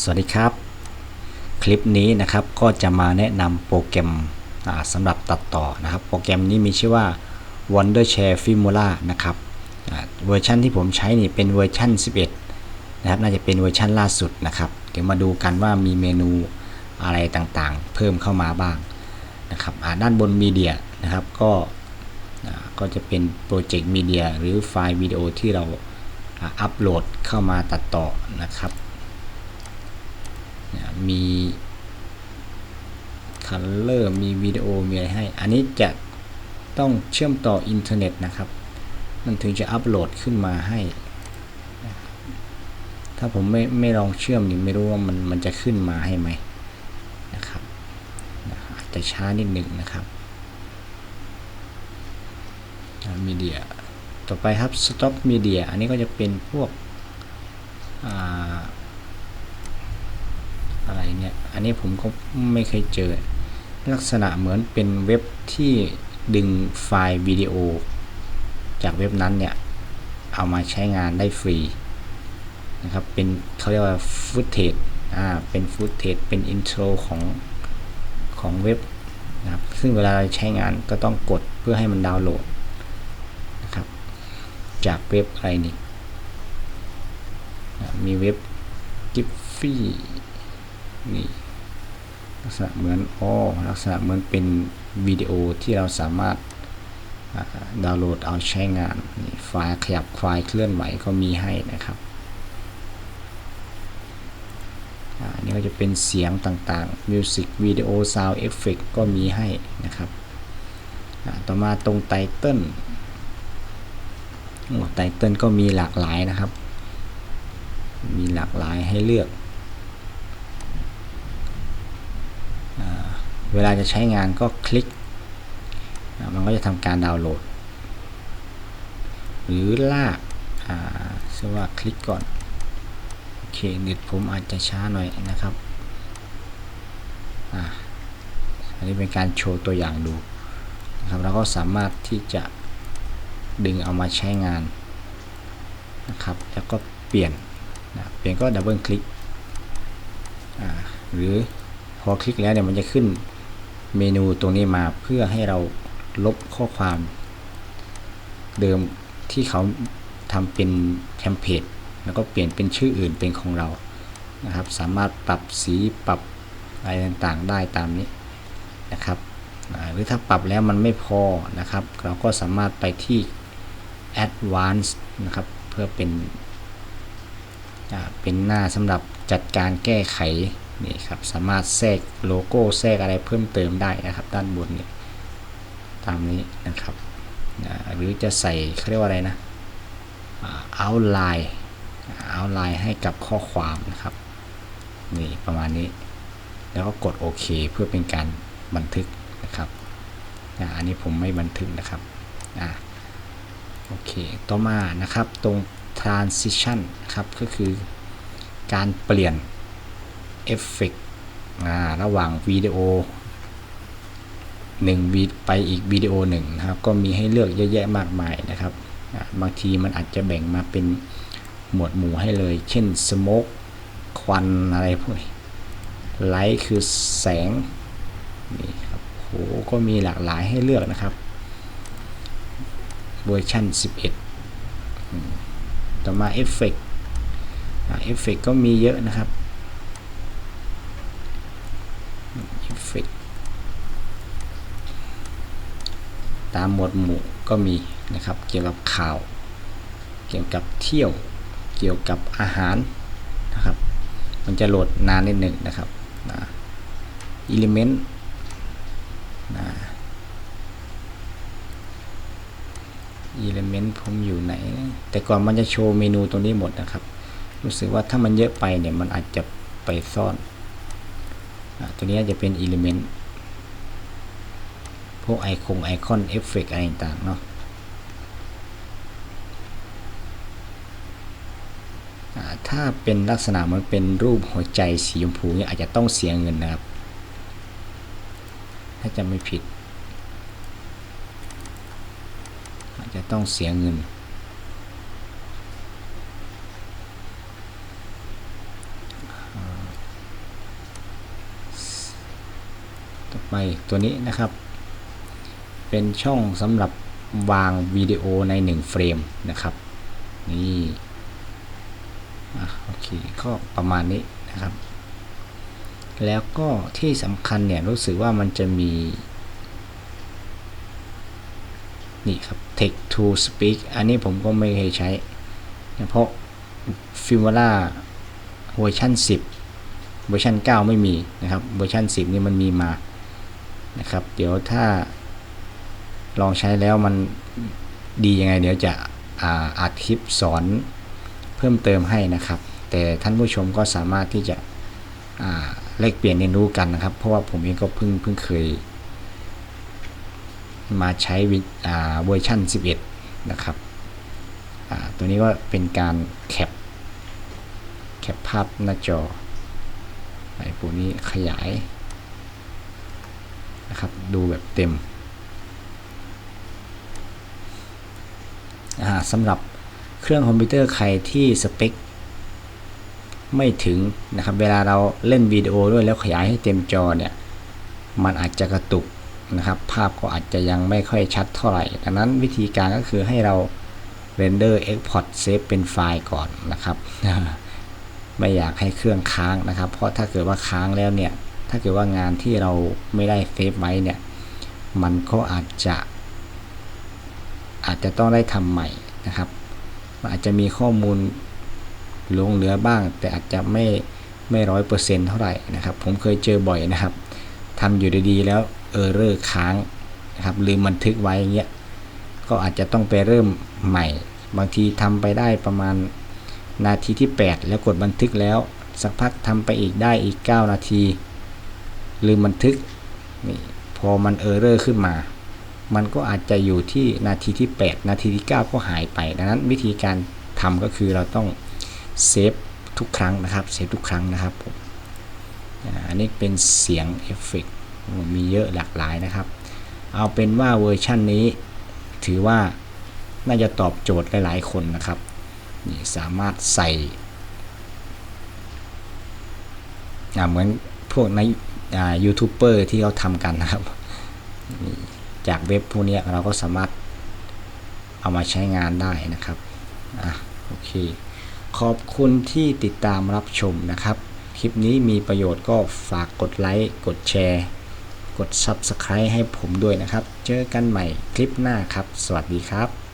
สวัสดีครับ คลิปนี้นะครับก็จะมาแนะนำโปรแกรมสำหรับตัดต่อนะครับ โปรแกรมนี้มีชื่อว่า Wondershare Filmora นะครับเวอร์ชันที่ผมใช้นี่เป็นเวอร์ชัน11 นะครับ น่าจะเป็นเวอร์ชันล่าสุดนะครับ เดี๋ยวมาดูกันว่ามีเมนูอะไรต่างๆ เพิ่มเข้ามาบ้างนะครับด้านบนมีเดียนะครับก็ก็จะเป็นโปรเจกต์มีเดียหรือไฟล์วิดีโอที่เราอ่าอัปโหลดเข้ามาตัดต่อนะครับ มีคัลเลอร์มีวิดีโอมีอะไรให้ อันนี้จะต้องเชื่อมต่ออินเทอร์เน็ตนะครับ มันถึงจะอัปโหลดขึ้นมาให้ ถ้าผมไม่ไม่ลองเชื่อมนี่ไม่รู้ว่ามันมันจะขึ้นมาให้ไหมนะครับอาจจะช้านิดหนึ่งนะครับมีเดียต่อไปครับ Stock Media อันนี้ก็จะเป็นพวก อ่า อันนี้ผมก็ไม่เคยเจอ ลักษณะเหมือนเป็นเว็บที่ดึงไฟล์วิดีโอ จากเว็บนั้นเนี่ย เอามาใช้งานได้ฟรีนะครับ เป็นเขาเรียกว่าฟุตเทจอ่า เป็นฟุตเทจเป็นอินโทรของของเว็บนะครับ ซึ่งเวลาเราใช้งานก็ต้องกดเพื่อให้มันดาวน์โหลดนะครับ จากเว็บอะไรนี่ มีเว็บ Giphy นี่ลักษณะเหมือนอ๋อลักษณะเหมือนเป็นวิดีโอที่เราสามารถดาวน์โหลดเอาใช้งานนี่ไฟล์ขยับไฟล์เคลื่อนไหวก็มีให้นะครับอันนี้ก็จะเป็นเสียงต่างๆ Music Video Sound Effect ก็มีให้นะครับต่อมาตรงไตเติลไตเติลก็มีหลากหลายนะครับ มีหลากหลายให้เลือก เวลาจะใช้งานก็คลิก มันก็จะทำการดาวน์โหลด หรือลากเชื่อว่าคลิกก่อน โอเคเน็ตผมอาจจะช้าหน่อยนะครับอันนี้เป็นการโชว์ตัวอย่างดูนะครับเราก็สามารถที่จะดึงเอามาใช้งานนะครับ แล้วก็เปลี่ยนนะเปลี่ยนก็ดับเบิลคลิกหรือพอคลิกแล้วเนี่ยมันจะขึ้น เมนูตรงนี้มาเพื่อให้เราลบข้อความ เดิมที่เขาทำเป็นเทมเพลตแล้วก็เปลี่ยนเป็นชื่ออื่นเป็นของเรานะครับ สามารถปรับสีปรับอะไรต่างๆได้ตามนี้นะครับหรือถ้าปรับแล้วมันไม่พอนะครับ เราก็สามารถไปที่ advanced นะครับ เพื่อเป็นเป็นหน้าสำหรับจัดการแก้ไข นี่ครับสามารถแทรกโลโก้แทรกอะไรเพิ่มเติมได้นะครับ ด้านบนนี่ตามนี้นะครับหรือจะใส่เขาเรียกว่าอะไรนะเอาไลน์เอาไลน์ให้กับข้อความนะครับนี่ประมาณนี้ แล้วก็กดโอเคเพื่อเป็นการบันทึกนะครับอันนี้ผมไม่บันทึกนะครับอ่าโอเค ต่อมานะครับ ตรง transition ครับ ก็คือการเปลี่ยน เอฟเฟกระหว่างวิดีโอ1วีไปอีกวิดีโอหนึ่งนะครับ ก็มีให้เลือกเยอะแยะมากมายนะครับ บางทีมันอาจจะแบ่งมาเป็นหมวดหมู่ให้เลย เช่นสโมกควันอะไรพวกนี้ไลท์คือแสงนี่ครับโหก็มีหลากหลายให้เลือกนะครับเวอร์ชัน11 ต่อมาเอฟเฟกต์เอฟเฟกก็มีเยอะนะครับเอฟเฟก ตามหมวดหมู่ก็มีนะครับ เกี่ยวกับข่าว เกี่ยวกับเที่ยว เกี่ยวกับอาหารนะครับ มันจะโหลดนานนิดหนึ่งนะครับนะอิเลเมนต์นะอิเลเมนต์ผมอยู่ไหน แต่ก่อนมันจะโชว์เมนูตรงนี้หมดนะครับ รู้สึกว่าถ้ามันเยอะไปเนี่ยมันอาจจะไปซ่อนอตัวนี้จะเป็นอิเลเมนต์ วกไอคงไอคอนเอฟเฟกอะไรต่างเนาะถ้าเป็นลักษณะมันเป็นรูปหัวใจสีชมพูเนี่ยอาจจะต้องเสียเงินนะครับ ถ้าจะไม่ผิด อาจจะต้องเสียเงิน ต่อไปตัวนี้นะครับ เป็นช่องสำหรับวางวิดีโอใน 1 เฟรมนะครับ นี่โอเคก็ประมาณนี้นะครับ แล้วก็ที่สำคัญเนี่ยรู้สึกว่ามันจะมี นี่ครับ text to speak อันนี้ผมก็ไม่เคยใช้ เพราะ Filmora เวอร์ชัน10 เวอร์ชัน9 ไม่มีนะครับ เวอร์ชัน10 นี่มันมีมานะครับ เดี๋ยวถ้า ลองใช้แล้วมันดียังไง เดี๋ยวจะอาอัดคลิปสอนเพิ่มเติมให้นะครับ แต่ท่านผู้ชมก็สามารถที่จะแลกเปลี่ยนเรียนรู้กันนะครับ เพราะว่าผมเองก็เพิ่งเพิ่งเคย มาใช้เวอร์ชัน11 นะครับตัวนี้ก็เป็นการแคปแคปภาพหน้าจอไอ้พวกนี้ขยายนะครับดูแบบเต็ม สำหรับเครื่องคอมพิวเตอร์ใครที่สเปคไม่ถึงนะครับ เวลาเราเล่นวิดีโอด้วยแล้วขยายให้เต็มจอเนี่ย มันอาจจะกระตุกนะครับ ภาพก็อาจจะยังไม่ค่อยชัดเท่าไหร่ ดังนั้นวิธีการก็คือให้เรา render export save เป็นไฟล์ก่อนนะครับ ไม่อยากให้เครื่องค้างนะครับ เพราะถ้าเกิดว่าค้างแล้วเนี่ย ถ้าเกิดว่างานที่เราไม่ได้เซฟไว้เนี่ย มันก็อาจจะ อาจจะต้องได้ทำใหม่นะครับมันอาจจะมีข้อมูลลงเหลือบ้าง แต่อาจจะไม่ไม่ร้อยเปอร์เซ็นต์เท่าไหร่นะครับ ผมเคยเจอบ่อยนะครับทำอยู่ดีๆแล้วเออร์เรอร์ค้างนะครับลืมบันทึกไว้อย่างเงี้ยก็อาจจะต้องไปเริ่มใหม่ บางทีทำไปได้ประมาณนาทีที่ 8 แล้วกดบันทึกแล้ว สักพักทำไปอีกได้อีก 9 นาที ลืมบันทึกนี่พอมันเออร์เรอร์ขึ้นมา มันก็อาจจะอยู่ที่นาทีที่ 8 นาทีที่ 9 ก็หายไป ดังนั้นวิธีการทำก็คือเราต้องเซฟทุกครั้งนะครับเซฟทุกครั้งนะครับผมอันนี้เป็นเสียงเอฟเฟกมีเยอะหลากหลายนะครับ เอาเป็นว่าเวอร์ชันนี้ ถือว่าน่าจะตอบโจทย์หลาย ๆ คนนะครับนี่สามารถใส่เหมือนพวกในยูทูบเบอร์ที่เขาทำกันนะครับ จากเว็บพวกนี้เราก็สามารถเอามาใช้งานได้นะครับอะโอเค ขอบคุณที่ติดตามรับชมนะครับ คลิปนี้มีประโยชน์ก็ฝากกดไลค์ กดแชร์ กด Subscribe ให้ผมด้วยนะครับ เจอกันใหม่คลิปหน้าครับ สวัสดีครับ